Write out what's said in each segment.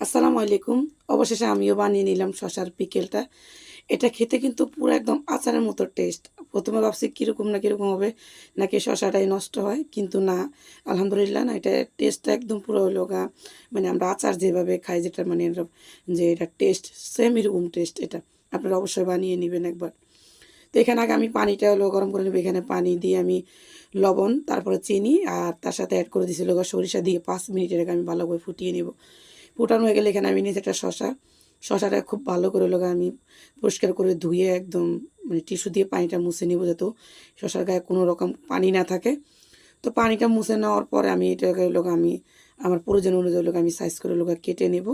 আসসালামু আলাইকুম। অবশেষে আমিও বানিয়ে নিলাম শশার পিকেলটা। এটা খেতে কিন্তু পুরো একদম আচারের মতো টেস্ট প্রথমে ভাবছি কীরকম না কীরকম হবে, নাকি শশাটাই নষ্ট হয়, কিন্তু না, আলহামদুলিল্লাহ না, এটা টেস্টটা একদম পুরো হলো গা মানে আমরা আচার যেভাবে খাই, যেটা মানে যে এটা টেস্ট সেম এরকম টেস্ট এটা, আপনারা অবশ্যই বানিয়ে নেবেন একবার। তো এখানে আগে আমি পানিটা হলো গরম করে নেব, এখানে পানি দিয়ে আমি লবণ, তারপরে চিনি, আর তার সাথে অ্যাড করে দিয়েছিল সরিষা দিয়ে পাঁচ মিনিটের আগে আমি ভালো করে ফুটিয়ে নেব। ফুটানো হয়ে গেলে এখানে আমি নিয়েছি একটা শশা। শশাটা খুব ভালো করে লোক আমি পরিষ্কার করে ধুয়ে একদম মানে টিস্যু দিয়ে পানিটা মুছে নেব যাতে শশার গায়ে কোনো রকম পানি না থাকে। তো পানিটা মুছে নেওয়ার পরে আমি এটাকে লোক আমি আমার প্রয়োজন অনুযায়ী লোক আমি সাইজ করে লোক কেটে নেব।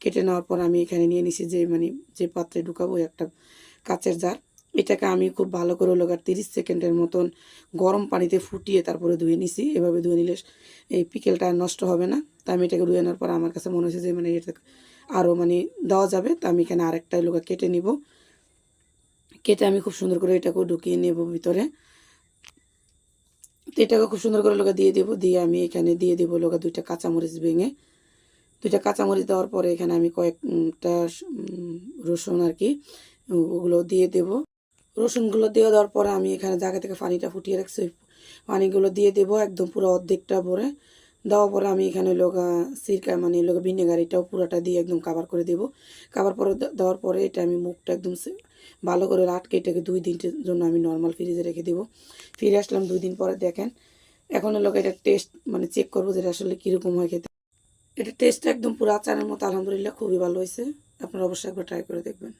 কেটে নেওয়ার পর আমি এখানে নিয়ে নিছি যে মানে যে পাত্রে ঢুকাবো একটা কাচের জার। এটাকে আমি খুব ভালো করে লোক আর তিরিশ সেকেন্ডের মতন গরম পানিতে ফুটিয়ে তারপরে ধুয়ে নিছি। এভাবে ধুয়ে নিলে এই পিকেলটা নষ্ট হবে না। আমি এটাকে রুয়ে নেওয়ার পর আমার কাছে মনে হয়েছে যে মানে এটা আরও মানে দেওয়া যাবে। তা আমি এখানে আরেকটা লোক কেটে নিব। কেটে আমি খুব সুন্দর করে এটাকেও ঢুকিয়ে নেব ভিতরে। তো এটাকে খুব সুন্দর করে লোকা দিয়ে দেবো। দিয়ে আমি এখানে দিয়ে দেবো লোকা দুইটা কাঁচামরিচ ভেঙে। দুইটা কাঁচামরিচ দেওয়ার পরে এখানে আমি কয়েকটা রসুন আর কি ওগুলো দিয়ে দেব। রসুনগুলো দিয়ে দেওয়ার পরে আমি এখানে জায়গা থেকে পানিটা ফুটিয়ে রাখছি। পানিগুলো দিয়ে দেবো একদম পুরো অর্ধেকটা ভরে। দেওয়ার পরে আমি এখানে লোকা সিরকা মানে লোকা ভিনেগার এটাও পুরোটা দিয়ে একদম কাভার করে দেবো। কাভার পরে দেওয়ার পরে এটা আমি মুখটা একদম ভালো করে আটকে এটাকে দুই দিনের জন্য আমি নর্মাল ফ্রিজে রেখে দেবো। ফিরে আসলাম দুই দিন পরে, দেখেন। এখন লোক এটা টেস্ট মানে চেক করব যেটা আসলে কীরকম হয় খেতে। এটা টেস্ট একদম পুরো আচারের মতো, আলহামদুলিল্লাহ খুবই ভালো হয়েছে। আপনারা অবশ্যই একবার ট্রাই করে দেখবেন।